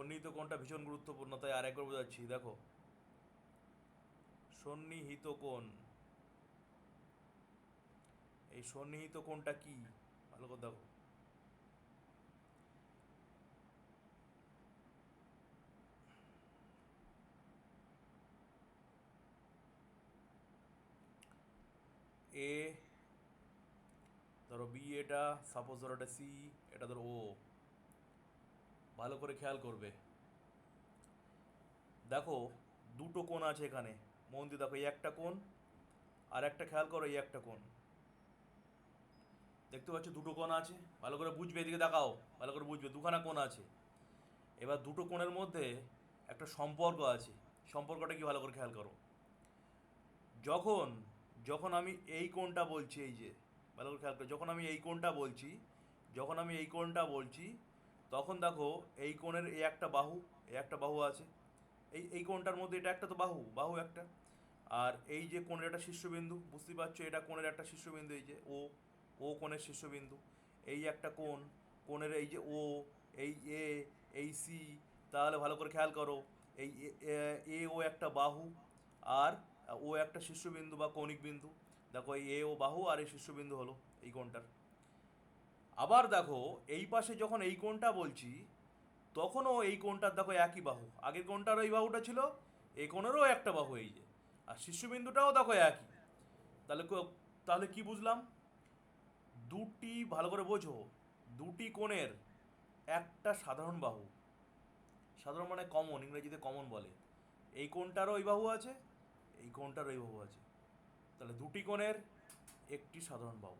সন্নিহিত কোণটা ভীষণ গুরুত্বপূর্ণ, তাই আর একবার বোঝাচ্ছি, দেখো। সন্নিহিত কোণ। এই সন্নিহিত কোণটা কি? ভালো করে দেখো। এ, ধরো বি এটা, সাপোজ ধরো এটা সি, এটা ধরো ও। ভালো করে খেয়াল করবে। দেখো, দুটো কোণ আছে এখানে। মন দিয়ে দেখো, এই একটা কোণ, আর একটা খেয়াল করো, এই একটা কোণ। দেখতে পাচ্ছ, দুটো কোণ আছে। ভালো করে বুঝবে, এদিকে দেখাও। ভালো করে বুঝবে, দুখানা কোণ আছে। এবার দুটো কোণের মধ্যে একটা সম্পর্ক আছে। সম্পর্কটা কি? ভালো করে খেয়াল করো। যখন যখন আমি এই কোণটা বলছি, এই যে, ভালো করে খেয়াল করো, যখন আমি এই কোণটা বলছি, যখন আমি এই কোণটা বলছি তখন দেখো এই কোণের এই একটা বাহু এই একটা বাহু আছে। এই এই কোণটার মধ্যে এটা একটা তো বাহু বাহু একটা। আর এই যে কোণের একটা শীর্ষবিন্দু, বুঝতেই পারছ এটা কোণের একটা শীর্ষবিন্দু, এই যে ও ও কোণের শীর্ষবিন্দু। এই একটা কোণ, কোণের এই যে ও, এই এ, এই সি, তাহলে ভালো করে খেয়াল করো। এই এ- ও একটা বাহু আর ও একটা শীর্ষবিন্দু বা কৌণিক বিন্দু। দেখো এই এ ও বাহু আর এই শীর্ষবিন্দু হলো এই কোণটার। আবার দেখো, এই পাশে যখন এই কোণটা বলছি, তখনও এই কোণটার দেখো একই বাহু। আগের কোণটার ওই বাহুটা ছিল এই কোণেরও একটা বাহু এই যে। আর শীর্ষবিন্দুটাও দেখো একই। তাহলে তাহলে কি বুঝলাম? দুটি, ভালো করে বোঝো, দুটি কোণের একটা সাধারণ বাহু। সাধারণ মানে কমন ইংরেজিতে কমন বলে। এই কোণটারও ওই বাহু আছে, এই কোণটারও ওই বাহু আছে। তাহলে দুটি কোণের একটি সাধারণ বাহু।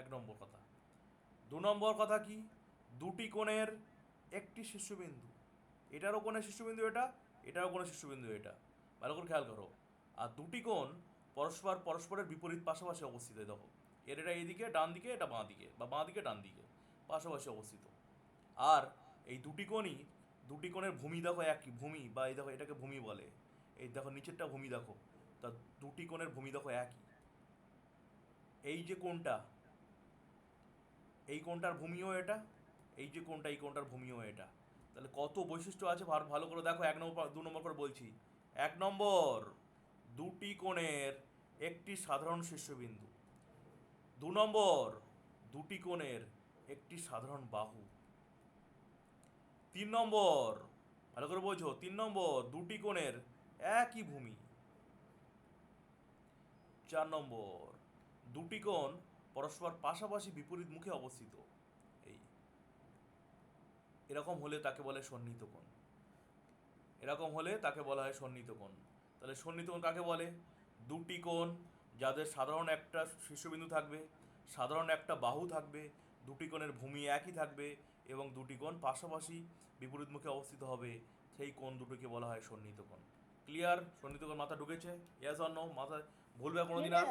এক নম্বর কথা। দু নম্বর কথা কি? দুটি কোণের একটি শীর্ষবিন্দু এটারও কোণের শীর্ষবিন্দু এটা, এটারও কোণের শীর্ষবিন্দু এটা। ভালো করে খেয়াল করো। আর দুটি কোণ পরস্পর, পরস্পরের বিপরীত পাশাপাশি অবস্থিত দেখো। এর এটা এইদিকে, ডান দিকে, এটা বাঁ দিকে, বা বাঁ দিকে, ডান দিকে, পাশাপাশি অবস্থিত। আর এই দুটি কোণই, দুটি কোণের ভূমি দেখো একই, ভূমি, বা এই দেখো এটাকে ভূমি বলে। এই দেখো নিচেরটা ভূমি দেখো, তা দুটি কোণের ভূমি দেখো একই। এই যে কোণটা এই কোণটার ভূমিও এটা, এই যে কোণটা, এই কোণটার ভূমিও এটা। তাহলে কত বৈশিষ্ট্য আছে? ভার ভালো করে দেখো, এক নম্বর দু নম্বর করে বলছি। এক নম্বর, দুটি কোণের একটি সাধারণ শীর্ষবিন্দু। দু নম্বর, দুটি কোণের একটি সাধারণ বাহু। তিন নম্বর, ভালো করে বোঝো তিন নম্বর, দুটি কোণের একই ভূমি। চার নম্বর, দুটি কোণ পরস্পর পাশাপাশি বিপরীত মুখে অবস্থিত। এই। এরকম হলে তাকে বলে সন্নিহিত কোণ। এরকম হলে তাকে বলা হয় সন্নিহিত কোণ। তাহলে সন্নিহিত কোণ কাকে বলে? দুটি কোণ যাদের সাধারণ একটা শীর্ষবিন্দু থাকবে, সাধারণ একটা বাহু থাকবে, দুটি কোণের ভূমি একই থাকবে এবং দুটি কোণ পাশাপাশি বিপরীত মুখে অবস্থিত হবে, সেই কোণ দুটোকে বলা হয় সন্নিহিত কোণ। ক্লিয়ার সন্নিহিত কোণ মাথা ঢুকেছে? ইয়াস অর নো মাথায় ভুলবে কোনোদিন আর?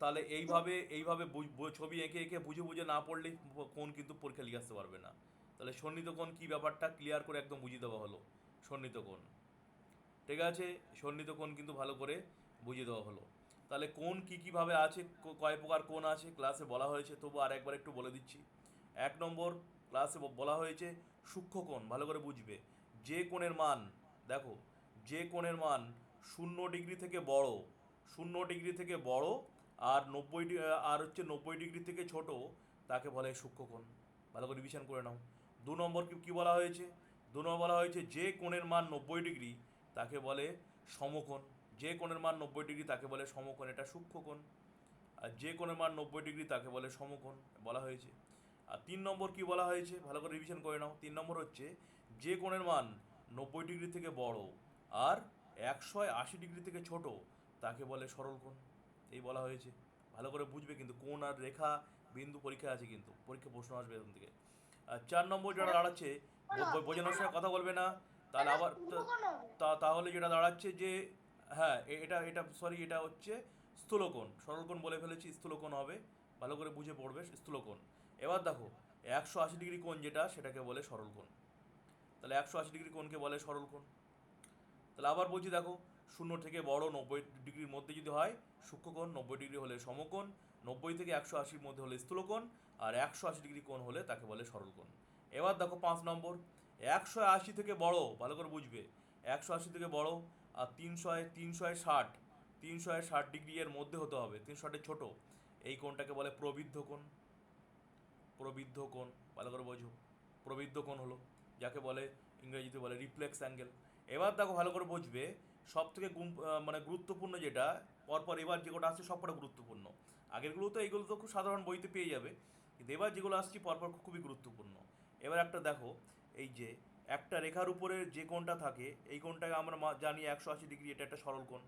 তাহলে এইভাবে এইভাবে বুঝ- বু- ছবি এঁকে এঁকে বুঝে বুঝে না পড়লে কোন কিন্তু পরীক্ষা লিখে আসতে পারবে না। তাহলে সন্নিহিত কোণ কী ব্যাপারটা? ক্লিয়ার করে একদম বুঝিয়ে দেওয়া হলো। সন্নিহিত কোণ। ঠিক আছে? সন্নিহিত কোণ কিন্তু ভালো করে বুঝিয়ে দেওয়া হলো। তাহলে কোন কী কীভাবে আছে? কয় প্রকার কোণ আছে? ক্লাসে বলা হয়েছে তবু আর একবার একটু বলে দিচ্ছি। এক নম্বর ক্লাসে ব- বলা হয়েছে সূক্ষ্ম কোণ ভালো করে বুঝবে। যে কোণের মান দেখো, যে কোণের মান শূন্য ডিগ্রি থেকে বড়, শূন্য ডিগ্রি থেকে বড় আর নব্বই আর হচ্ছে নব্বই ডিগ্রি থেকে ছোট, তাকে বলে সূক্ষ্ম কোণ। ভালো করে রিভিশন করে নাও। দু নম্বর কি বলা হয়েছে? দু নম্বর বলা হয়েছে যে কোণের মান নব্বই ডিগ্রি, তাকে বলে সমকোণ। যে কোণের মান নব্বই ডিগ্রি, তাকে বলে সমকোণ, এটা সূক্ষ্ম কোণ। আর যে কোণের মান নব্বই ডিগ্রি, তাকে বলে সমকোণ, বলা হয়েছে। আর তিন নম্বর কি বলা হয়েছে? ভালো করে রিভিশন করে নাও। তিন নম্বর হচ্ছে যে কোণের মান নব্বই ডিগ্রি থেকে বড় আর একশো আশি ডিগ্রি থেকে ছোট তাকে বলে সরল কোণ। এই বলা হয়েছে। ভালো করে বুঝবে কিন্তু কোণ আর রেখা বিন্দু পরীক্ষা আছে কিন্তু পরীক্ষা প্রশ্ন আসবে এখান থেকে। আর চার নম্বর যেটা দাঁড়াচ্ছে বোঝানোর সময় কথা বলবে না তাহলে আবার তা তাহলে যেটা দাঁড়াচ্ছে যে হ্যাঁ এটা এটা সরি এটা হচ্ছে স্থূলকোণ। সরলকোণ বলে ফেলেছি স্থূলকোণ হবে। ভালো করে বুঝে পড়বে স্থূলকোণ। এবার দেখো একশো আশি ডিগ্রি কোণ যেটা সেটাকে বলে সরলকোণ তাহলে একশো আশি ডিগ্রি কোণকে বলে? সরলকোণ তাহলে আবার বলছি দেখো, শূন্য থেকে বড় নব্বই ডিগ্রির মধ্যে যদি হয় সূক্ষ্মকোণ নব্বই ডিগ্রি হলে সমকোণ, নব্বই থেকে একশো আশির মধ্যে হলে স্থূলকোণ, আর একশো আশি ডিগ্রি কোণ হলে তাকে বলে সরলকোণ এবার দেখো পাঁচ নম্বর, একশো আশি থেকে বড়, ভালো করে বুঝবে, একশো আশি থেকে বড়, আর তিনশো তিনশো ষাট তিনশো ষাট ডিগ্রি এর মধ্যে হতে হবে তিনশো ষাটের ছোটো, এই কোণটাকে বলে প্রবৃদ্ধ কোণ। প্রবৃদ্ধ কোণ, ভালো করে বোঝো, প্রবৃদ্ধ কোণ হলো। যাকে বলে ইংরেজিতে বলে রিফ্লেক্স অ্যাঙ্গেল এবার দেখো ভালো করে বুঝবে সব থেকে মানে গুরুত্বপূর্ণ যেটা, পরপর এবার যে কটা আসছে সবটা গুরুত্বপূর্ণ। আগেরগুলো তো এইগুলো তো খুব সাধারণ বইতে পেয়ে যাবে, কিন্তু এবার যেগুলো আসছে পরপর খুবই গুরুত্বপূর্ণ। এবার একটা দেখো, এই যে একটা রেখার উপরে যে কোণটা থাকে, এই কোণটাকে আমরা জানি একশো আশি ডিগ্রি, এটা একটা সরল কোণ।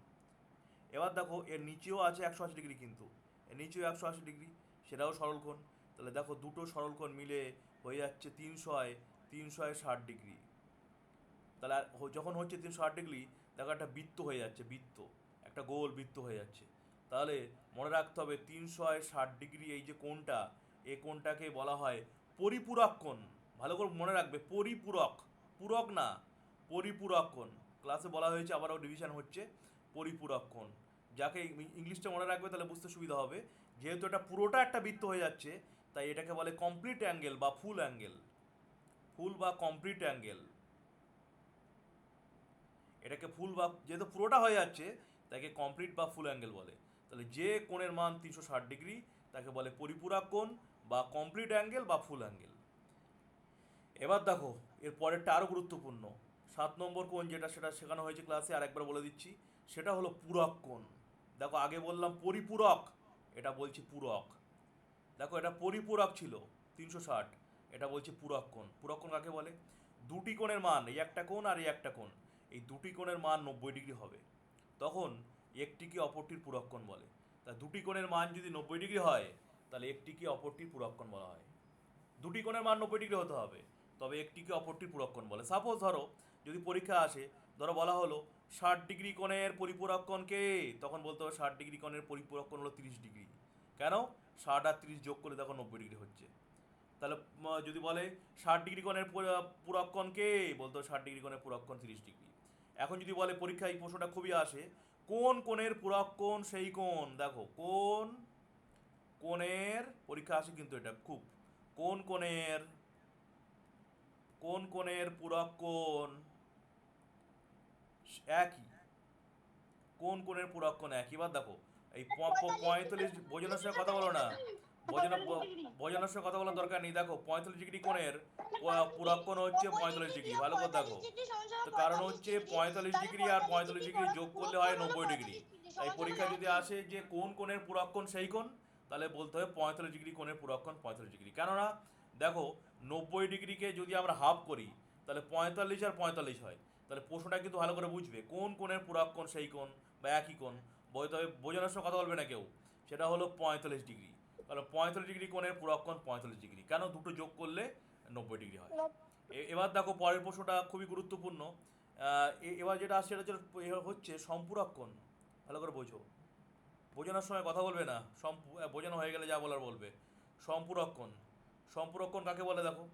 এবার দেখো, এর নিচেও আছে একশো আশি ডিগ্রি কিন্তু, এর নিচেও একশো আশি ডিগ্রি, সেটাও সরল কোণ। তাহলে দেখো দুটো সরল কোণ মিলে হয়ে যাচ্ছে তিনশোয় তিনশোয় ষাট ডিগ্রি। তাহলে যখন হচ্ছে তিনশো ষাট ডিগ্রি, দেখো একটা বৃত্ত হয়ে যাচ্ছে, বৃত্ত, একটা গোল বৃত্ত হয়ে যাচ্ছে। তাহলে মনে রাখতে হবে তিনশোয় ষাট ডিগ্রি এই যে কোণটা এই কোণটাকে বলা হয় পরিপূরক কোণ। ভালো করে মনে রাখবে, পরিপূরক, পূরক না, পরিপূরক কোণ। ক্লাসে বলা হয়েছে, আবারও ডিভিশন হচ্ছে, পরিপূরক কোণ। যাকে ইংলিশটা মনে রাখবে, তাহলে বুঝতে সুবিধা হবে। যেহেতু এটা পুরোটা একটা বৃত্ত হয়ে যাচ্ছে, তাই এটাকে বলে কমপ্লিট অ্যাঙ্গেল বা ফুল অ্যাঙ্গেল ফুল বা কমপ্লিট অ্যাঙ্গেল। এটাকে ফুল বা, যেহেতু পুরোটা হয়ে যাচ্ছে, তাকে কমপ্লিট বা ফুল অ্যাঙ্গেল বলে। তাহলে যে কোণের মান তিনশো ষাট ডিগ্রি, তাকে বলে পরিপূরক কোণ বা কমপ্লিট অ্যাঙ্গেল বা ফুল অ্যাঙ্গেল। এবার দেখো, এর পরেরটা আরও গুরুত্বপূর্ণ। সাত নম্বর কোণ যেটা, সেটা শেখানো হয়েছে ক্লাসে আর একবার বলে দিচ্ছি। সেটা হলো পূরক কোণ। দেখো, আগে বললাম পরিপূরক, এটা বলছি পূরক। দেখো, এটা পরিপূরক ছিল, তিনশো ষাট। এটা বলছি পূরক কোণ। পূরক কোণ কাকে বলে? দুটি কোণের মান, এই একটা কোণ আর এই একটা কোণ। এই দুটি কোণের মান নব্বই ডিগ্রি হবে। তখন একটিকে অপরটির পূরক কোণ বলে। তা দুটি কোণের মান যদি নব্বই ডিগ্রি হয়, তাহলে একটিকে অপরটির পূরক কোণ বলা হয়। দুটি কোণের মান নব্বই ডিগ্রি হতে হবে, তবে একটিকে অপরটির পূরক কোণ বলে। সাপোজ ধরো, যদি পরীক্ষা আসে, ধরো বলা হলো ষাট ডিগ্রি কোণের পরিপূরক কোণ কে? তখন বলতে হবে ষাট ডিগ্রি কোণের পরিপূরক কোণ হলো তিরিশ ডিগ্রি। কেন? ষাট আর তিরিশ যোগ করলে দেখো নব্বই ডিগ্রি হচ্ছে। তাহলে যদি বলে ষাট ডিগ্রি কোণের পুর- পূরক কোণ কে? বলতে ষাট ডিগ্রি কোণের পূরক কোণ তিরিশ ডিগ্রি। এখন যদি বলে পরীক্ষায় এই প্রশ্নটা খুবই আসে, কোন কোণের পূরক কোণ সেই কোণ? দেখো কোন কোণের পরীক্ষা আসে কিন্তু এটা খুব। কোন কোণের কোন কোণের পূরক কোণ একই? কোন কোণের পূরক কোণ একই? এবার দেখো, এই পঁয়তাল্লিশ বোঝানোর সঙ্গে কথা বলো না। বোঝানোর সঙ্গে কথা বলার দরকার নেই। দেখো পঁয়তাল্লিশ ডিগ্রি কোণের প- পূরক কোণ হচ্ছে পঁয়তাল্লিশ ডিগ্রি। ভালো করে দেখো। তো কারণ হচ্ছে পঁয়তাল্লিশ ডিগ্রি আর পঁয়তাল্লিশ ডিগ্রি যোগ করলে হয় নব্বই ডিগ্রি তাই পরীক্ষা যদি আসে যে কোন কোণের পূরক কোণ সেই কোণ তাহলে বলতে হবে পঁয়তাল্লিশ ডিগ্রি কোণের পূরক কোণ পঁয়তাল্লিশ ডিগ্রি। কেননা দেখো নব্বই ডিগ্রিকে যদি আমরা হাফ করি তাহলে পঁয়তাল্লিশ আর পঁয়তাল্লিশ হয়। তাহলে প্রশ্নটা কিন্তু ভালো করে বুঝবে কোন কোণের পূরক কোণ সেই কোণ বা একই কোণ। বলতে হবে বোঝানোর সময় কথা বলবে না কেউ। সেটা হলো পঁয়তাল্লিশ ডিগ্রি। তাহলে পঁয়তাল্লিশ ডিগ্রি কোণের পূরক কোণ পঁয়তাল্লিশ ডিগ্রি। কেন দুটো যোগ করলে নব্বই ডিগ্রি হয়? এবার দেখো পরের প্রশ্নটা খুবই গুরুত্বপূর্ণ। এবার যেটা আসছে সেটা হচ্ছে- হচ্ছে সম্পূরক কোণ ভালো করে বোঝো। বোঝানোর সময় কথা বলবে না। সম্পূ- বোঝানো হয়ে গেলে যা বলার বলবে। সম্পূরক কোণ সম্পূরক কোণ কাকে বলে দেখো?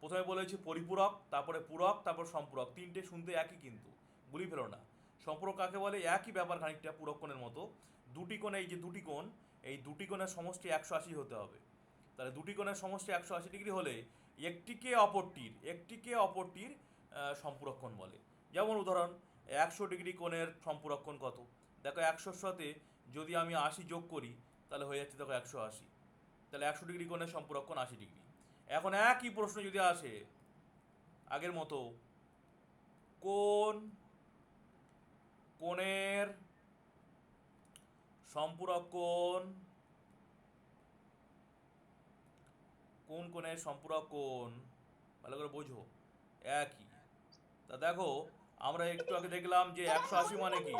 প্রথমে বলেছি পরিপূরক তারপরে পূরক তারপর সম্পূরক। তিনটে শুনতে একই কিন্তু। গুলি ফেলো না। সম্পূরক কাকে বলে? একই ব্যাপার খানিকটা পূরক কোণের মতো। দুটি কোণ এই যে দুটি কোণ এই দুটি কোণের সমষ্টি একশো আশি হতে হবে। তাহলে দুটি কোণের সমষ্টি একশো আশি ডিগ্রি হলে একটিকে অপরটির একটিকে অপরটির আহ, সম্পূরক কোণ বলে। যেমন উদাহরণ একশো ডিগ্রি কোণের সম্পূরক কোণ কত? দেখো একশোর সাথে যদি আমি আশি যোগ করি তাহলে হয়ে যাচ্ছে দেখো একশো আশি। তাহলে একশো ডিগ্রি কোণের সম্পূরক কোণ আশি ডিগ্রি। এখন একই প্রশ্ন যদি আসে আগের মতো কোন কোণের সম্পূরক কোণ কোন কোণের সম্পূরক কোণ, ভালো করে বোঝো, একই। তা দেখো, আমরা একটু আগে দেখলাম যে একশো আশি মানে কি?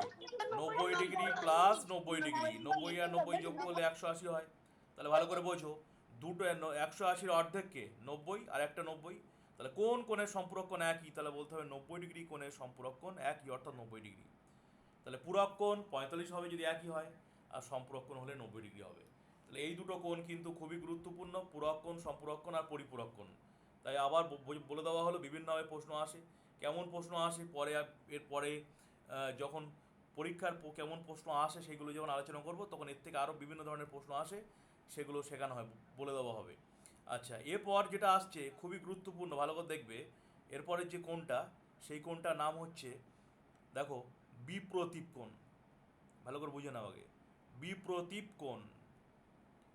নব্বই ডিগ্রি প্লাস নব্বই ডিগ্রি। নব্বই আর নব্বই যোগ করলে একশো আশি হয়। তাহলে ভালো করে বোঝো, দুটো একশো আশির অর্ধেককে নব্বই আর একটা নব্বই। তাহলে কোন কোণের সম্পূরক কোণ একই, তাহলে বলতে হবে নব্বই ডিগ্রি কোণের সম্পূরক কোণ একই, অর্থাৎ নব্বই ডিগ্রি। তাহলে পূরক কোণ পঁয়তাল্লিশ হবে যদি একই হয়। আর সম্পূরক কোণ হলে নব্বই ডিগ্রি হবে। তাহলে এই দুটো কোণ কিন্তু খুবই গুরুত্বপূর্ণ, পূরক কোণ, সম্পূরক আর পরিপূরক কোণ। তাই আবার বলে দেওয়া হলো বিভিন্নভাবে প্রশ্ন আসে। কেমন প্রশ্ন আসে? পরে এরপরে যখন পরীক্ষার কেমন প্রশ্ন আসে সেগুলো যখন আলোচনা করব, তখন এর থেকে আরও বিভিন্ন ধরনের প্রশ্ন আসে, সেগুলো শেখানো হয়, বলে দেওয়া হবে। আচ্ছা এরপর যেটা আসছে, খুবই গুরুত্বপূর্ণ, ভালো করে দেখবে, এরপরের যে কোণটা, সেই কোণটার নাম হচ্ছে, দেখো, বিপ্রতীপ কোণ। ভালো করে বুঝে নাও আগে। বিপ্রতীপ কোণ।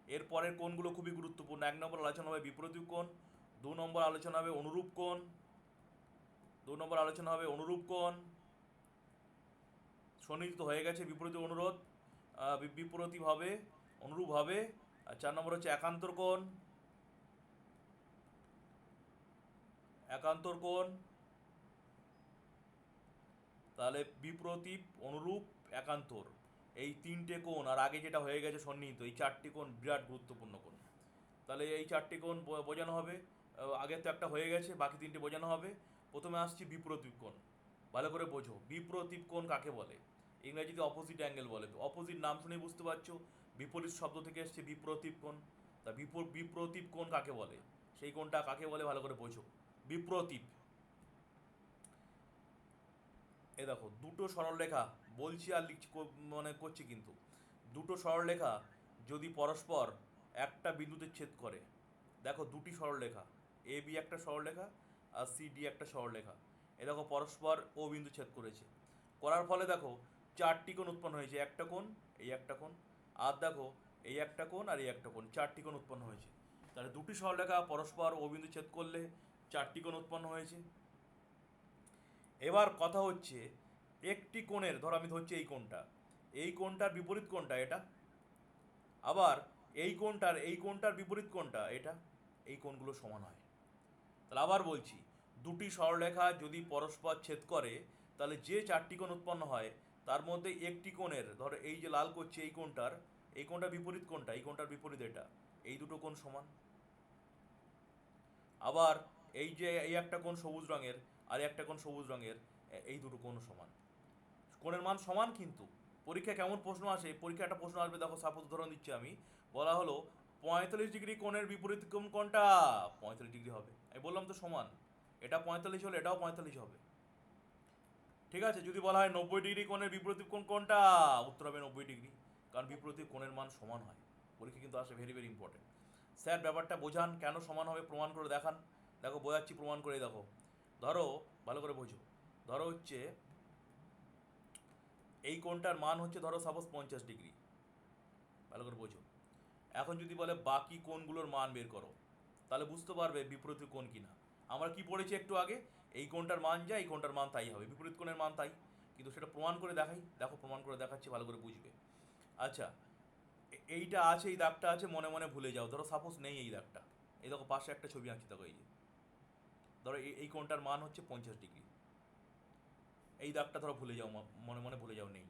এর পরের কোণগুলো খুবই গুরুত্বপূর্ণ। এক নম্বর আলোচনা হবে বিপ্রতীপ কোণ দু নম্বর আলোচনা হবে অনুরূপ কোণ দু নম্বর আলোচনা হবে অনুরূপ কোণ। সন্নিহিত হয়ে গেছে বিপরীত অনুরোধ। আহ, বি- বিপরীত হবে অনুরূপ হবে। আর চার নম্বর হচ্ছে একান্তর কোণ। একান্তর কোণ। তাহলে বিপ্রতীপ অনুরূপ একান্তর। এই তিনটে কোণ, আর আগে যেটা হয়ে গেছে সন্নিহিত, এই চারটি কোণ বিরাট গুরুত্বপূর্ণ কোণ। তাহলে এই চারটি কোণ বোঝানো হবে। আগে তো একটা হয়ে গেছে, বাকি তিনটে বোঝানো হবে। প্রথমে আসছি বিপ্রতীপ কোণ। ভালো করে বোঝো, বিপ্রতীপ কোণ কাকে বলে? ইংরেজিতে অপোজিট অ্যাঙ্গেল বলে অপোজিট নাম শুনেই বুঝতে পারছ, বিপরীত শব্দ থেকে এসছে বিপ্রতীপ কোণ। তা বিপ- বিপ্রতীপ কোণ কাকে বলে? সেই কোণটা কাকে বলে? ভালো করে বোঝো। বিপ্রতীপ। এ দেখো, দুটো সরলরেখা। বলছি আর লিখছি মানে করছি কিন্তু। দুটো সরলরেখা যদি পরস্পর একটা বিন্দুতে ছেদ করে, দেখো দুটি সরলরেখা এ বি একটা সরলরেখা আর সি ডি একটা সরলরেখা এ দেখো পরস্পর ও বিন্দু ছেদ করেছে। করার ফলে দেখো চারটি কোণ উৎপন্ন হয়েছে, একটা কোণ, এই একটা কোণ, আর দেখো এই একটা কোণ আর এই একটা কোণ, চারটি কোণ উৎপন্ন হয়েছে। তাহলে দুটি সরলরেখা পরস্পর ও বিন্দু ছেদ করলে চারটি কোণ উৎপন্ন হয়েছে। এবার কথা হচ্ছে একটি কোণের, ধর আমি ধরছি এই কোণটা, এই কোণটার বিপরীত কোণটা এটা, আবার এই কোণটার এই কোণটার বিপরীত কোণটা এটা, এই কোণগুলো সমান হয়। তাহলে আবার বলছি, দুটি সরলরেখা যদি পরস্পর ছেদ করে, তাহলে যে চারটি কোণ উৎপন্ন হয়, তার মধ্যে একটি কোণের, ধর এই যে লাল করছে এই কোণটার এই কোণটার বিপরীত কোণটা, এই কোণটার বিপরীত এটা, এই দুটো কোণ সমান। আবার এই যে এই একটা কোণ সবুজ রঙের, আর একটা কোণ সবুজ রঙের এই দুটো কোণ সমান। কোণের মান সমান কিন্তু। পরীক্ষা কেমন প্রশ্ন আসে পরীক্ষা একটা প্রশ্ন আসবে, দেখো সাপোজ উদাহরণ দিচ্ছি আমি। বলা হলো, পঁয়তাল্লিশ ডিগ্রি কোণের বিপরীত কোণ কোনটা? পঁয়তাল্লিশ ডিগ্রি হবে। আমি বললাম তো সমান। এটা পঁয়তাল্লিশ হলে এটাও পঁয়তাল্লিশ হবে। ঠিক আছে, যদি বলা হয় নব্বই ডিগ্রি কোণের বিপরীত কোণ কোনটা? উত্তর হবে নব্বই ডিগ্রি। কারণ বিপরীত কোণের মান সমান হয়। পরীক্ষা কিন্তু আসে ভেরি ভেরি ইম্পর্টেন্ট স্যার, ব্যাপারটা বোঝান, কেন সমান হবে প্রমাণ করে দেখান। দেখো, বোঝাচ্ছি, প্রমাণ করে দেখো। ধরো, ভালো করে বোঝো। ধরো হচ্ছে এই কোণটার মান হচ্ছে ধরো সাপোজ পঞ্চাশ ডিগ্রি। ভালো করে বোঝো। এখন যদি বলে বাকি কোণগুলোর মান বের করো, তাহলে বুঝতে পারবে বিপরীত কোণ কিনা। আমরা কি পড়েছি একটু আগে? এই কোণটার মান যা এই কোণটার মান তাই হবে। বিপরীত কোণের মান তাই। কিন্তু সেটা প্রমাণ করে দেখাই। দেখো, প্রমাণ করে দেখাচ্ছি, ভালো করে বুঝবে। আচ্ছা এইটা আছে, এই দাগটা আছে, মনে মনে ভুলে যাও। ধরো সাপোজ নেই এই দাগটা। এই দেখো, পাশে একটা ছবি আঁকছি, দেখো এই যে। ধরো এই এই কোণটার মান হচ্ছে পঞ্চাশ ডিগ্রি। এই দাগটা ধরো ভুলে যাও মনে মনে ভুলে যাও নেই।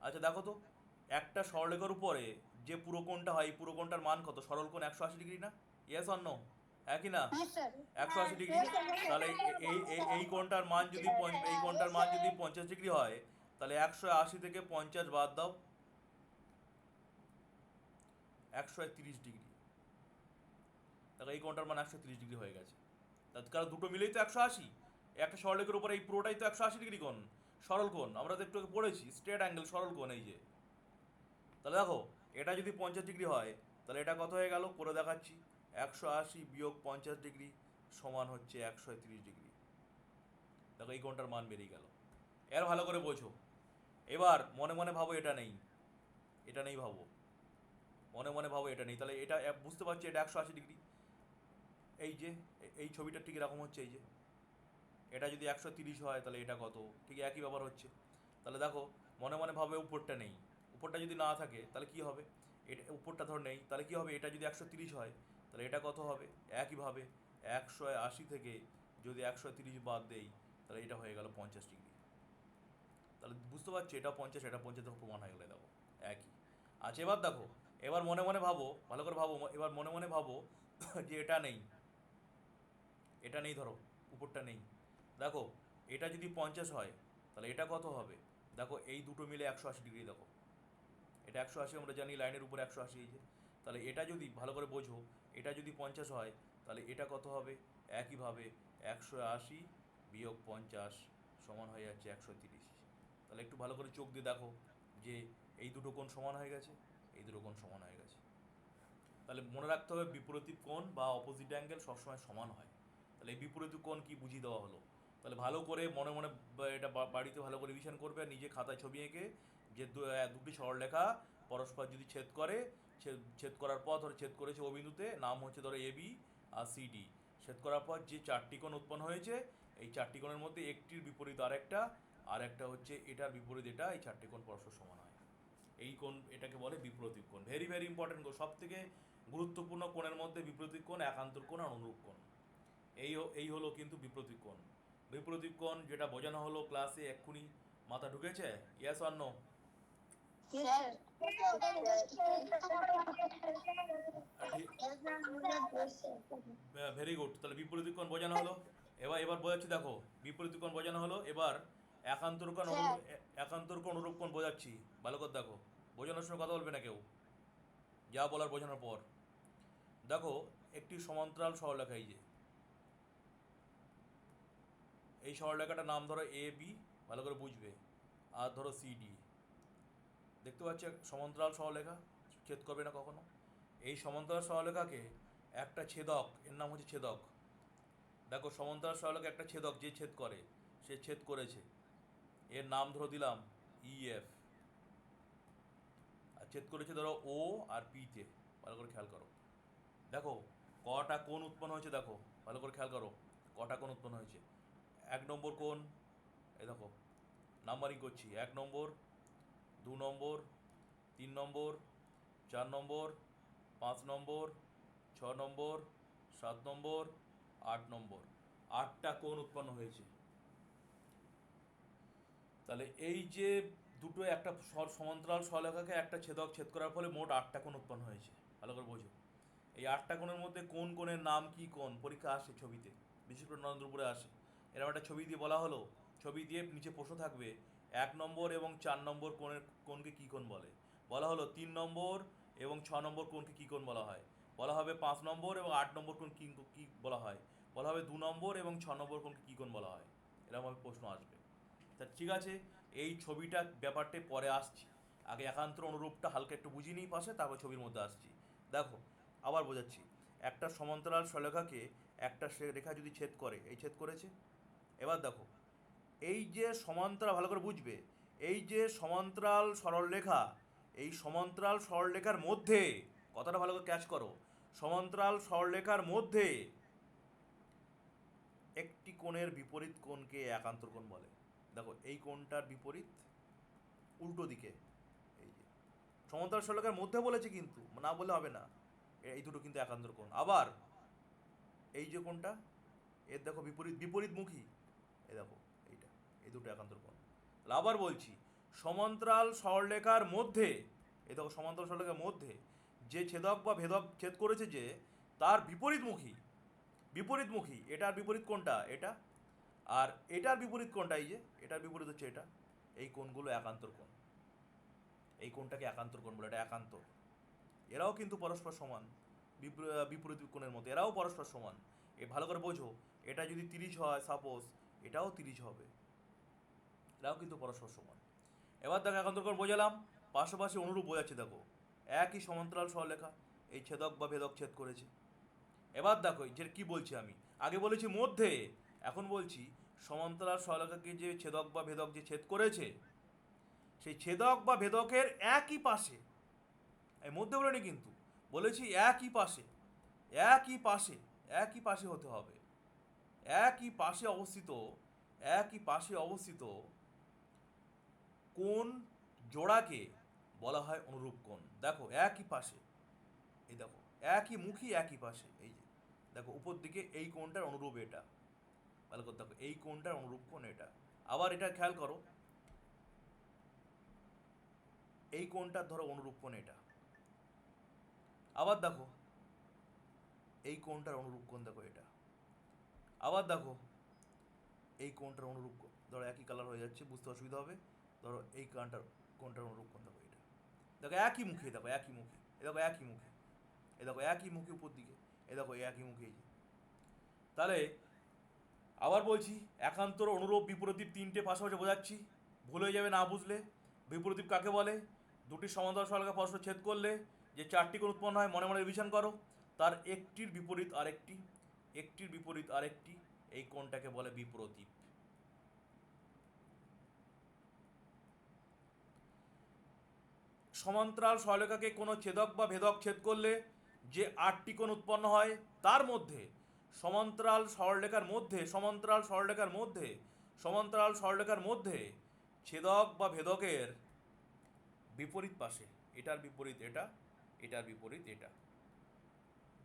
আচ্ছা দেখো তো একটা সরলরেখার উপরে যে পুরো কোণটা হয় পুরো কোণটার মান কত? সরল কোণ একশো আশি ডিগ্রি না? ইয়েস অন্য একই না? হ্যাঁ স্যার। একশো আশি ডিগ্রি। তাহলে এই এই- কোণটার মান যদি এই কোণটার মান যদি পঞ্চাশ ডিগ্রি হয় তাহলে একশো আশি থেকে পঞ্চাশ বাদ দাও। একশো তিরিশ ডিগ্রি। তাহলে এই কোণটার মান একশো তিরিশ ডিগ্রি হয়ে গেছে। তার কারণ দুটো মিলেই তো একশো আশি। একটা সরলেখের উপর এই পুরোটাই তো একশো আশি ডিগ্রি কোণ, সরল কোণ। আমরা তো একটু পড়েছি স্ট্রেট অ্যাঙ্গেল সরল কোণ এই যে। তাহলে দেখো, এটা যদি পঞ্চাশ ডিগ্রি হয়, তাহলে এটা কত হয়ে গেল? করে দেখাচ্ছি, একশো আশি বিয়োগ পঞ্চাশ ডিগ্রি সমান হচ্ছে একশো তিরিশ ডিগ্রি। দেখো এই কোণটার মান বেরিয়ে গেল। এর ভালো করে বোঝো। এবার মনে মনে ভাবো এটা নেই। এটা নেই ভাবো। মনে মনে ভাবো এটা নেই। তাহলে এটা, বুঝতে পারছি এটা একশো আশি ডিগ্রি। এই যে, এই ছবিটা ঠিক এরকম হচ্ছে, এই যে। এটা যদি একশো তিরিশ হয়, তাহলে এটা কত? ঠিক একই ব্যাপার হচ্ছে। তাহলে দেখো, মনে মনে ভাবে উপরটা নেই। উপরটা যদি না থাকে, তাহলে কি হবে? এটা, উপরটা ধর নেই, তাহলে কি হবে? এটা যদি একশো তিরিশ হয়, তাহলে এটা কত হবে? একইভাবে একশো আশি থেকে যদি একশো তিরিশ বাদ দেই, তাহলে এটা হয়ে গেল পঞ্চাশ ডিগ্রি। তাহলে বুঝতে পারছি? এটা পঞ্চাশ এটা পঞ্চাশ দেখো প্রমাণ হয়ে গেলে, দেখো, একই। আচ্ছা এবার দেখো, এবার মনে মনে ভাবো, ভালো করে ভাবো, এবার মনে মনে ভাবো যে এটা নেই। এটা নেই ধরো, উপরটা নেই। দেখো, এটা যদি পঞ্চাশ হয়, তাহলে এটা কত হবে? দেখো, এই দুটো মিলে একশো আশি ডিগ্রি, দেখো। এটা একশো আশি, আমরা জানি লাইনের উপরে একশো আশি, এই তাহলে এটা যদি, ভালো করে বোঝো, এটা যদি পঞ্চাশ হয়, তাহলে এটা কত হবে? একইভাবে একশো আশি বিয়োগ পঞ্চাশ সমান হয়ে যাচ্ছে একশো তিরিশ। তাহলে একটু ভালো করে চোখ দিয়ে দেখো যে এই দুটো কোণ সমান হয়ে গেছে, এই দুটো কোণ সমান হয়ে গেছে। তাহলে মনে রাখতে হবে বিপরীত কোণ বা অপোজিট অ্যাঙ্গেল সবসময় সমান হয়। তাহলে এই বিপরীত কোণ কি বুঝিয়ে দেওয়া হলো? তাহলে ভালো করে মনে মনে এটা বাড়িতে ভালো করে রিভিশন করবে আর নিজে খাতায় ছবি এঁকে যে দুটি সরলরেখা পরস্পর যদি ছেদ করে, ছেদ করার পর ধরো ছেদ করেছে ও নাম হচ্ছে ধরো এ বি আর সি ডি ছেদ করার পর যে চারটি কোণ উৎপন্ন হয়েছে, এই চারটি কোণের মধ্যে একটির বিপরীত আরেকটা আর একটা হচ্ছে এটার বিপরীত এটা, এই চারটি কোণ পরস্পর সমান হয়। এই কোণ এটাকে বলে বিপরীত কোণ। ভেরি ভেরি ইম্পর্টেন্ট কোণ। সব থেকে গুরুত্বপূর্ণ কোণের মধ্যে বিপরীত কোণ, একান্তর কোণ আর অনুরূপ কোণ। এই এই হলো কিন্তু বিপরীত কোণ। বিপরীত যেটা বোঝানো হলো ক্লাসে এক্ষুনি মাথা ঢুকেছে? ইয়াস অন্য স্যার ভেরি গুড তাহলে বিপরীত বোঝানো হলো। এবার এবার বোঝাচ্ছি দেখো বিপরীত কোণ বোঝানো হলো। এবার একান্তর কোণ অনুরূপ একান্তর কোণ অনুরূপ কোণ বোঝাচ্ছি। ভালো করে দেখো বোঝানোর সময় কথা বলবে না কেউ। যা বলার বোঝানোর পর। দেখো একটি সমান্তরাল সরলরেখা এই যে। এই সরলরেখাটার নাম ধরো এ বি ভালো করে বুঝবে। আর ধরো সি ডি দেখতে পাচ্ছি সমান্তরাল সরলরেখা? ছেদ করবে না কখনো? এই সমান্তরাল সরলরেখাকে একটা ছেদক, এর নাম হচ্ছে ছেদক। দেখো, সমান্তরাল সরলরেখা একটা ছেদক, যে ছেদ করে, সে ছেদ করেছে। এর নাম ধরো দিলাম ইএফ আর ছেদ করেছে ধরো ও আর পিতে ভালো করে খেয়াল করো। দেখো কটা কোন উৎপন্ন হয়েছে দেখো, ভালো করে খেয়াল করো। কটা কোন উৎপন্ন হয়েছে? এক নম্বর কোণ এই দেখো নাম্বারিং করছি, এক নম্বর, দু নম্বর, তিন নম্বর, চার নম্বর, পাঁচ নম্বর, ছ নম্বর, সাত নম্বর, আট নম্বর। আটটা কোণ উৎপন্ন হয়েছে। তাহলে এই যে দুটো একটা সমান্তরাল সরলেখাকে একটা ছেদক ছেদ করার ফলে মোট আটটা কোণ উৎপন্ন হয়েছে। ভালো করে বোঝো। এই আটটা কোণের মধ্যে কোন কোণের নাম কি কোণ? পরীক্ষা আসে ছবিতে। বিশেষ করে নরেন্দ্রপুরে আসে। এরকম একটা ছবি দিয়ে বলা হলো, ছবি দিয়ে নিচে প্রশ্ন থাকবে, এক নম্বর এবং চার নম্বর কোণের কোনকে কী কোণ বলে? বলা হলো তিন নম্বর এবং ছ নম্বর কোণকে কী কোণ বলা হয়? বলা হবে পাঁচ নম্বর এবং আট নম্বর কোণ কী কী বলা হয়? বলা হবে দু নম্বর এবং ছ নম্বর কোণকে কী কোণ বলা হয়? এরকমভাবে প্রশ্ন আসবে। তা ঠিক আছে, এই ছবিটা ব্যাপারটা পরে আসছি। আগে একান্ত অনুরূপটা হালকা একটু বুঝিয়ে নিই পাশে, তারপর ছবির মধ্যে আসছি। দেখো, আবার বোঝাচ্ছি। একটা সমান্তরাল সরলেখাকে একটা রেখা যদি ছেদ করে, এই ছেদ করেছে? এবার দেখো, এই যে সমান্তরাল, ভালো করে বুঝবে, এই যে সমান্তরাল সরলরেখা এই সমান্তরাল সরলরেখার মধ্যে, কথাটা ভালো করে ক্যাচ করো, সমান্তরাল সরলরেখার মধ্যে একটি কোণের বিপরীত কোণকে একান্তর কোণ বলে। দেখো, এই কোণটার বিপরীত উল্টো দিকে, এই যে। সমান্তরাল সরলরেখার মধ্যে বলেছে কিন্তু, না বলে হবে না, এই দুটো কিন্তু একান্তর কোণ। আবার, এই যে কোণটা, এর দেখো বিপরীত, বিপরীতমুখী এই দেখো, এইটা, এই দুটো একান্তর কোণ আবার বলছি, সমান্তরাল সরলরেখার মধ্যে এ দেখো সমান্তরাল সরলরেখার মধ্যে যে ছেদক বা ভেদক ছেদ করেছে যে, তার বিপরীতমুখী বিপরীতমুখী, এটার বিপরীত কোনটা? এটা। আর এটার বিপরীত কোনটা এই যে? এটার বিপরীত হচ্ছে এটা। এই কোণগুলো একান্তর কোণ। এই কোণটাকে একান্তর কোণ বলে, এটা একান্তর। এরাও কিন্তু পরস্পর সমান বিপ- বিপরীত কোণের মতো এরাও পরস্পর সমান। এ ভালো করে বোঝো, এটা যদি তিরিশ হয় সাপোজ এটাও তিরিশ হবে। এটাও কিন্তু পরস্পর সমান। এবার দেখো একান্তর কোণ বোঝালাম। পাশাপাশি অনুরূপ বোঝাচ্ছে, দেখো। একই সমান্তরাল সরলেখা এই ছেদক বা ভেদক ছেদ করেছে। এবার দেখো যে কি বলছি আমি? আগে বলেছি মধ্যে, এখন বলছি সমান্তরাল সরলরেখাকে যে ছেদক বা ভেদক যে ছেদ করেছে, সেই ছেদক বা ভেদকের একই পাশে, এই মধ্যে বলিনি কিন্তু, বলেছি একই পাশে একই পাশে একই পাশে হতে হবে। একই পাশে অবস্থিত, একই পাশে অবস্থিত কোন জোড়াকে বলা হয় অনুরূপ কোণ? দেখো, একই পাশে। এই দেখো, একই মুখী একই পাশে। এই যে, দেখো, উপর দিকে এই কোণটার অনুরূপ এটা। করে দেখো, এই কোণটার অনুরূপ কোণ এটা। আবার এটা খেয়াল করো। এই কোণটার ধরো অনুরূপ কোণ এটা। আবার দেখো, এই কোণটার অনুরূপ কোণ দেখো এটা। আবার দেখো, এই কোনটার অনুরূপ ধরো একই কালার হয়ে যাচ্ছে, বুঝতে অসুবিধা হবে। ধরো এই কোণটার কোনটার অনুরূপ কোন দেখো এটা। দেখো একই মুখে, দেখো একই মুখে, এ দেখো একই মুখে, এ দেখো একই মুখে উপর দিকে, এ দেখো একই মুখে এই তাহলে আবার বলছি, একান্তর অনুরূপ বিপরীত তিনটে পাশাপাশি বোঝাচ্ছি। ভুল হয়ে যাবে না বুঝলে। বিপরীতীপ কাকে বলে? দুটি সমান্তরাল সরলরেখা পরস্পর ছেদ করলে যে চারটি কোণ উৎপন্ন হয়, মনে মনে রিভিশন করো। তার একটির বিপরীত আরেকটি। একটির বিপরীত আরেকটি, এই কোণটাকে বলে বিপ্রতীপ সমান্তরাল সরলরেখাকে কোনো ছেদক বা ভেদক ছেদ করলে যে আটটি কোণ উৎপন্ন হয়, তার মধ্যে সমান্তরাল সরলরেখার মধ্যে, সমান্তরাল সরলরেখার মধ্যে, সমান্তরাল সরলরেখার মধ্যে ছেদক বা ভেদকের বিপরীত পাশে, এটার বিপরীত এটা, এটার বিপরীত এটা।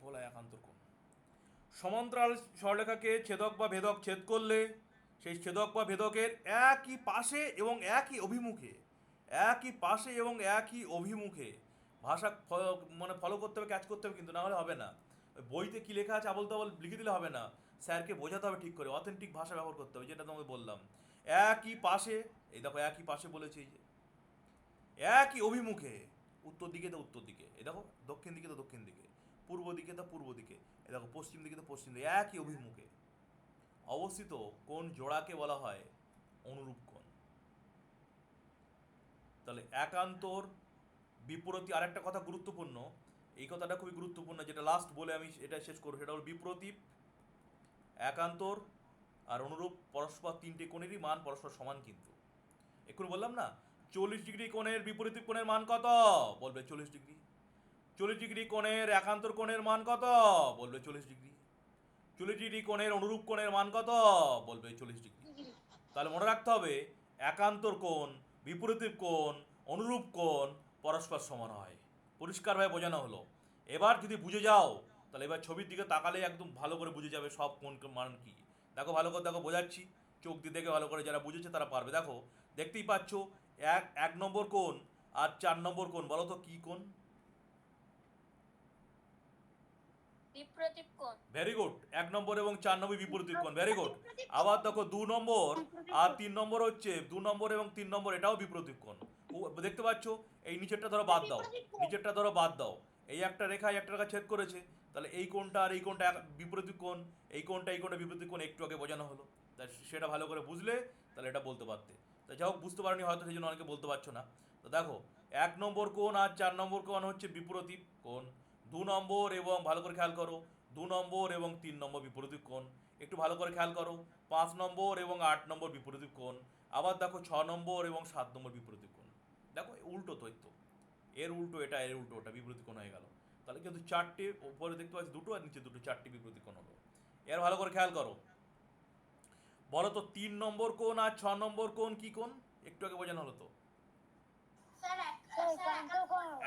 বলা একান্তর কোণ। সমান্তরাল সরলরেখাকে ছেদক বা ভেদক ছেদ করলে সেই ছেদক বা ভেদকের একই পাশে এবং একই অভিমুখে, একই পাশে এবং একই অভিমুখে ভাষা মানে ফলো করতে হবে ক্যাচ করতে হবে, কিন্তু না হলে হবে না। বইতে কি লেখা আছে আবল তাবল লিখে দিলে হবে না। স্যারকে বোঝাতে হবে ঠিক করে অথেন্টিক ভাষা ব্যবহার করতে হবে, যেটা তোমাকে বললাম। একই পাশে, এই দেখো একই পাশে বলেছি যে একই অভিমুখে, উত্তর দিকে তো উত্তর দিকে, এই দেখো দক্ষিণ দিকে তো দক্ষিণ দিকে, পূর্ব দিকে তো পূর্ব দিকে দেখো পশ্চিম দিকে তো পশ্চিম দিকে, একই অভিমুখে। অবস্থিত কোন জোড়াকে বলা হয় অনুরূপ কোণ। তাহলে একান্তর বিপ্রতি, আরেকটা কথা গুরুত্বপূর্ণ, এই কথাটা খুবই গুরুত্বপূর্ণ, যেটা লাস্ট বলে আমি এটা শেষ করব, সেটা হল বিপ্রতীপ, একান্তর আর অনুরূপ পরস্পর তিনটে কোণেরই মান পরস্পর সমান কিন্তু। এক্ষুনি বললাম না, চল্লিশ ডিগ্রি কোণের বিপরীত কোণের মান কত? বলবে চল্লিশ ডিগ্রি। চল্লিশ ডিগ্রি কোণের একান্তর কোণের মান কত? বলবে চল্লিশ ডিগ্রি। চল্লিশ ডিগ্রি কোণের অনুরূপ কোণের মান কত? বলবে চল্লিশ ডিগ্রি। তাহলে মনে রাখতে হবে, একান্তর কোণ বিপরীত কোণ, অনুরূপ কোণ পরস্পর সমান হয়। পরিষ্কারভাবে বোঝানো হলো। এবার যদি বুঝে যাও, তাহলে এবার ছবির দিকে তাকালে একদম ভালো করে বুঝে যাবে সব কোন মান কি। দেখো, ভালো করে দেখো, বোঝাচ্ছি। চোখ দিয়ে দেখে ভালো করে যারা বুঝেছে তারা পারবে। দেখো, দেখতেই পাচ্ছ, এক এক নম্বর কোণ আর চার নম্বর কোণ, বলো তো কী কোণ? বিপ্রতীপ কোণ ভেরি গুড এক নম্বর এবং চার নম্বর বিপরীত কোণ ভেরি গুড আবার দেখো দু নম্বর আর তিন নম্বর হচ্ছে দু নম্বর এবং তিন নম্বর এটাও বিপরীত কোণ দেখতে পাচ্ছ? এই নিচেরটা ধরো বাদ দাও। নিচেরটা ধরো বাদ দাও। এই একটা রেখা একটা রেখা ছেদ করেছে। তাহলে এই কোণটা আর এই কোণটা বিপরীত কোণ এই কোণটা এই কোণটা বিপরীত কোণ একটু আগে বোঝানো হলো। তা সেটা ভালো করে বুঝলে তাহলে এটা বলতে পারতে। তা যাই হোক বুঝতে পারোনি হয়তো সেই জন্য অনেকে বলতে পারছ না। তো দেখো এক নম্বর কোণ আর চার নম্বর কোণ হচ্ছে বিপরীত কোণ দু নম্বর এবং ভালো করে খেয়াল করো, দু নম্বর এবং তিন নম্বর বিপরীত কোণ। একটু ভালো করে খেয়াল করো, পাঁচ নম্বর এবং আট নম্বর বিপরীত কোণ, আবার দেখো ছ নম্বর এবং সাত নম্বর বিপরীত কোণ। দেখো উল্টো তো, এই তো। এর উল্টো এটা, এর উল্টো ওটা, বিপরীত কোণ হয়ে গেল। তাহলে কিন্তু চারটে উপরে দেখতে পাচ্ছি দুটো আর নিচে দুটো, চারটে বিপরীত কোণ হলো। এর ভালো করে খেয়াল করো। বলো তো, তিন নম্বর কোণ আর ছ নম্বর কোণ কি কোণ? একটু আগে বোঝানো হলো তো।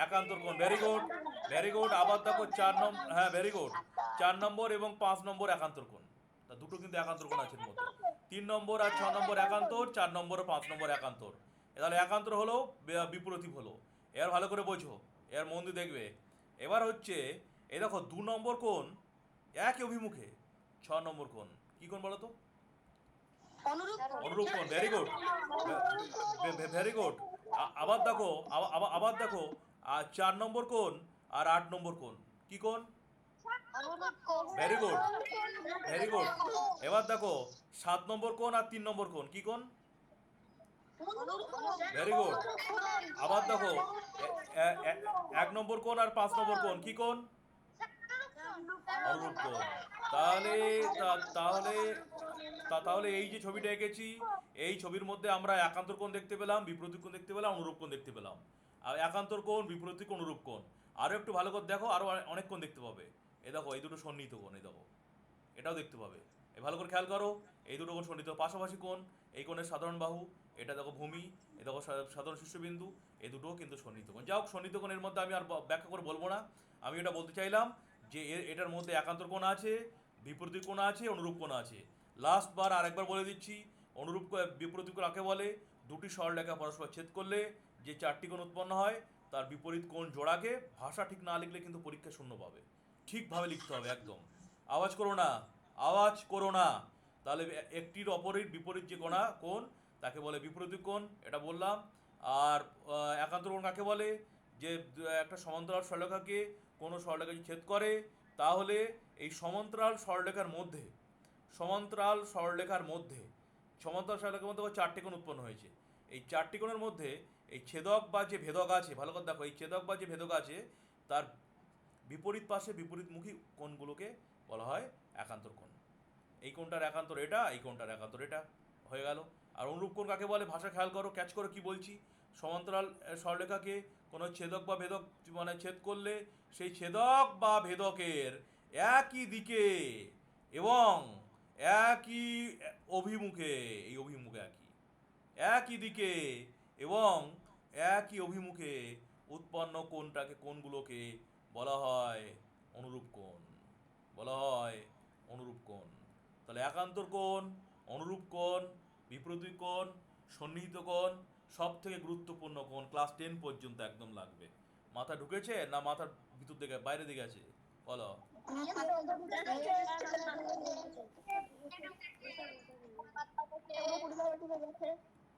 একান্তর কোণ ভেরি গুড ভেরি গুড আবার দেখো চার নম্বর হ্যাঁ ভেরি গুড চার নম্বর এবং পাঁচ নম্বর একান্তর কোণ। তা দুটো কিন্তু একান্তর কোণ আছে মধ্যে। তিন নম্বর আর ছ নম্বর একান্তর, চার নম্বর ও পাঁচ নম্বর একান্তর। তাহলে একান্তর হলো, বে- বিপরীত হলো। এর ভালো করে বোঝো এর মন দিয়ে দেখবে। এবার হচ্ছে, এই দেখো, দু নম্বর কোণ, একই অভিমুখে, ছ নম্বর কোণ। কি কোণ বলো তো? অনুরূপ। ভেরি গুড ভেরি গুড আবার দেখো আবার- দেখো আর চার নম্বর কোণ আর আট নম্বর কোণ। কি কোণ? অনুরূপ কোণ। Very ভেরি গুড এবার দেখো সাত নম্বর কোণ আর তিন নম্বর কোণ। কি কোণ? অনুরূপ ভেরি গুড আবার দেখো এক নম্বর কোণ আর পাঁচ নম্বর কোণ। কি কোণ? কোণ তাহলে তাহলে তাহলে এই যে ছবিটা এঁকেছি, এই ছবির মধ্যে আমরা একান্তর কোণ দেখতে পেলাম, বিপরীত কোণ দেখতে পেলাম, অনুরূপ কোণ দেখতে পেলাম। আর একান্তর কোণ, বিপরীত কোণ, অনুরূপ কোণ। আরও একটু ভালো করে দেখো আরও অনেক কোণ দেখতে পাবে। এ দেখো, এই দুটো সন্নিহিত কোণ, এই দেখো। এটাও দেখতে পাবে। এ ভালো করে খেয়াল করো, এই দুটো কোণ সন্নিহিত। পাশাপাশি কোণ, এই কোণের সাধারণ বাহু, এটা দেখো ভূমি, এ দেখো সাধারণ শীর্ষবিন্দু এই দুটোও কিন্তু সন্নিহিত কোণ। যাই হোক, সন্নিহিত কোণের মধ্যে আমি আর ব্যাখ্যা করে বলব না। আমি এটা বলতে চাইলাম যে এটার মধ্যে একান্তর কোণ আছে বিপরীত কোণ আছে অনুরূপ কোণ আছে। লাস্ট বার আরেকবার বলে দিচ্ছি অনুরূপ বিপরীত কোণ কাকে বলে? দুটি সরলরেখা পরস্পর ছেদ করলে যে চারটি কোণ উৎপন্ন হয় তার বিপরীত কোণ জোড়াকে ভাষা ঠিক না লিখলে কিন্তু পরীক্ষা শূন্য পাবে। ঠিকভাবে লিখতে হবে একদম। আওয়াজ করো না আওয়াজ করো না। তাহলে একটির অপরের বিপরীত যে কোণা কোণ তাকে বলে বিপরীত কোণ এটা বললাম। আর আহ, একান্তর কোণ কাকে বলে? যে একটা সমান্তরাল সরলরেখাকে কোনো সরলরেখা যদি ছেদ করে, তাহলে এই সমান্তরাল সরলরেখার মধ্যে, সমান্তরাল সরলরেখার মধ্যে, সমান্তরাল সরলরেখার মধ্যে চারটে কোণ উৎপন্ন হয়েছে। এই চারটি কোণের মধ্যে এই ছেদক বা যে ভেদক আছে, ভালো করে দেখো, এই ছেদক বা যে ভেদক আছে, তার বিপরীত পাশে বিপরীতমুখী কোণগুলোকে বলা হয় একান্তর কোণ। এই কোণটার একান্তর এটা, এই কোণটার একান্তর এটা। হয়ে গেল। আর অনুরূপ কোণ কাকে বলে? ভাষা খেয়াল করো ক্যাচ করো কি বলছি? সমান্তরাল আহ, সরলরেখাকে কোনো ছেদক বা ভেদক মানে ছেদ করলে সেই ছেদক বা ভেদকের একই দিকে এবং একই অভিমুখে এই অভিমুখে একই একই দিকে এবং একই অভিমুখে উৎপন্ন কোণটাকে কোণগুলোকে বলা হয় অনুরূপ কোণ। বলা হয় অনুরূপ কোণ। তাহলে একান্তর কোণ অনুরূপ কোণ বিপরীত কোণ, সন্নিহিত কোণ সব থেকে গুরুত্বপূর্ণ কোণ ক্লাস টেন পর্যন্ত একদম লাগবে। মাথা ঢুকেছে না মাথার ভিতর দিকে বাইরে দিকে আছে? বলো।